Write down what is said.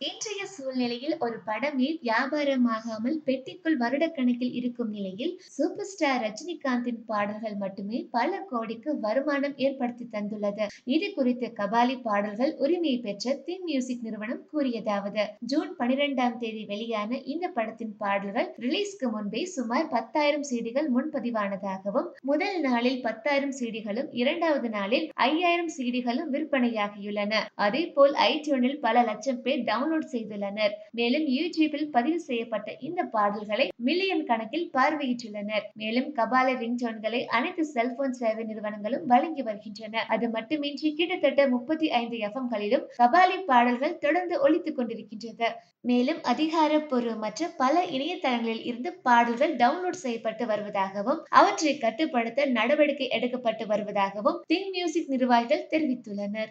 Into சூழ்நிலையில் ஒரு படமே வியாபாரமாகாமல் பெட்டிக்குள் வருடக்கணக்கில் இருக்கும் நிலையில் சூப்பர் ஸ்டார் ரஜினிகாந்தின் பாடல்கள் மட்டுமே பல கோடிக்கு வருமானம் ஏற்படுத்தி தந்துள்ளது. இது குறித்து கபாலி பாடல்கள் உரிமையை பெற்ற தி மியூசிக் நிறுவனம் கூறியதாவது ஜூன் பனிரெண்டாம் தேதி வெளியான இந்த படத்தின் பாடல்கள் ரிலீஸ்க்கு முன்பே சுமார் பத்தாயிரம் சீடிகள் முன்பதிவானதாகவும் முதல் நாளில் பத்தாயிரம் சீடிகளும் இரண்டாவது நாளில் ஐயாயிரம் சீடிகளும் விற்பனையாகியுள்ளன. அதே போல் ஐடியூனில் பல லட்சம் பேர் டவுன்லோட் செய்துள்ளனர். மேலும் யூடியூபில் பதிவு செய்யப்பட்ட இந்த பாடல்களை மில்லியன் கணக்கில் பார்வையிட்டுள்ளனர். மேலும் கபால ரிங்டோன்களை அனைத்து செல்போன் சேவை நிறுவனங்களும் வழங்கி வருகின்றன. அது மட்டுமின்றி கிட்டத்தட்ட முப்பத்தி ஐந்து எஃப்எம்களிலும் கபாலி பாடல்கள் தொடர்ந்து ஒழித்துக் கொண்டிருக்கின்றது மேலும் அதிகாரப்பூர்வ மற்ற பல இணையதளங்களில் இருந்து பாடல்கள் டவுன்லோட் செய்யப்பட்டு வருவதாகவும் அவற்றை கட்டுப்படுத்த நடவடிக்கை எடுக்கப்பட்டு வருவதாகவும் திங் மியூசிக் நிர்வாகிகள் தெரிவித்துள்ளனர்.